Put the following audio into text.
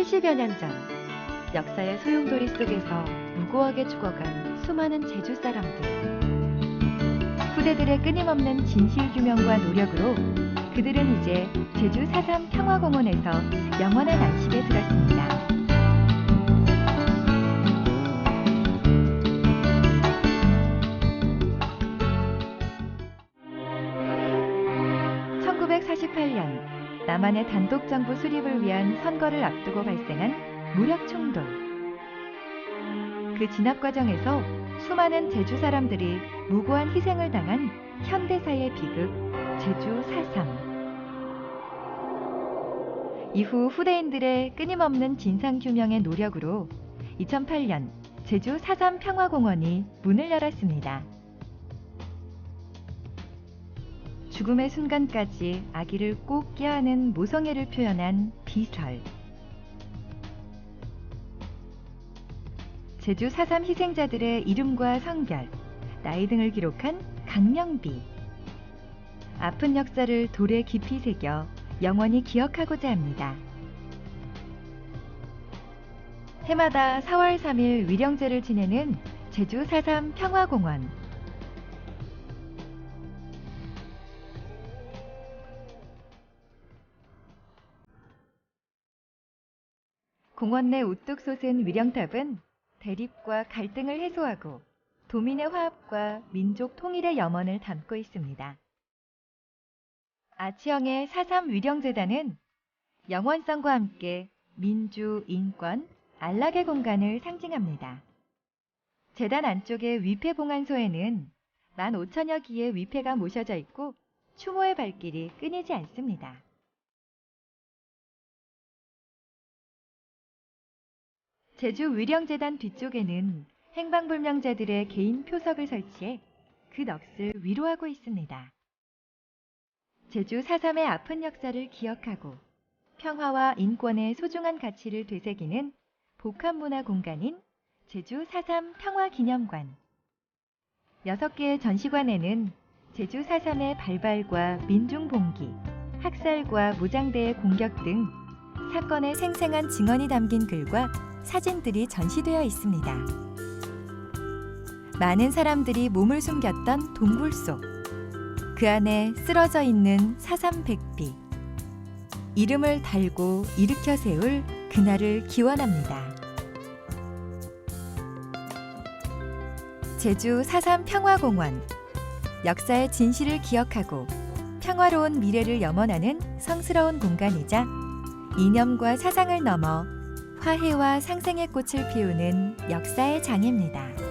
70여 년 전 역사의 소용돌이 속에서 무고하게 죽어간 수많은 제주 사람들. 후대들의 끊임없는 진실 규명과 노력으로 그들은 이제 제주 4.3 평화공원에서 영원한 안식에 들었습니다. (1948년) 남한의 단독 정부 수립을 위한 선거를 앞두고 발생한 무력 충돌. 그 진압 과정에서 수많은 제주 사람들이 무고한 희생을 당한 현대사의 비극 제주 4.3. 이후 후대인들의 끊임없는 진상 규명의 노력으로 2008년 제주 4.3 평화공원이 문을 열었습니다. 죽음의 순간까지 아기를 꼭 껴안은 모성애를 표현한 비설. 제주 4.3 희생자들의 이름과 성별, 나이 등을 기록한 강령비. 아픈 역사를 돌에 깊이 새겨 영원히 기억하고자 합니다. 해마다 4월 3일 위령제를 지내는 제주 4.3 평화공원. 공원 내 우뚝 솟은 위령탑은 대립과 갈등을 해소하고 도민의 화합과 민족 통일의 염원을 담고 있습니다. 아치형의 4.3 위령재단은 영원성과 함께 민주, 인권, 안락의 공간을 상징합니다. 재단 안쪽의 위패봉안소에는 15,000여 기의 위패가 모셔져 있고 추모의 발길이 끊이지 않습니다. 제주 위령재단 뒤쪽에는 행방불명자들의 개인 표석을 설치해 그 넋을 위로하고 있습니다. 제주 4.3의 아픈 역사를 기억하고 평화와 인권의 소중한 가치를 되새기는 복합문화 공간인 제주 4.3 평화기념관. 6개의 전시관에는 제주 4.3의 발발과 민중봉기, 학살과 무장대의 공격 등 사건의 생생한 증언이 담긴 글과 사진들이 전시되어 있습니다. 많은 사람들이 몸을 숨겼던 동굴 속. 그 안에 쓰러져 있는 사삼 백비. 이름을 달고 일으켜 세울 그날을 기원합니다. 제주 사삼 평화공원. 역사의 진실을 기억하고 평화로운 미래를 염원하는 성스러운 공간이자 이념과 사상을 넘어 화해와 상생의 꽃을 피우는 역사의 장입니다.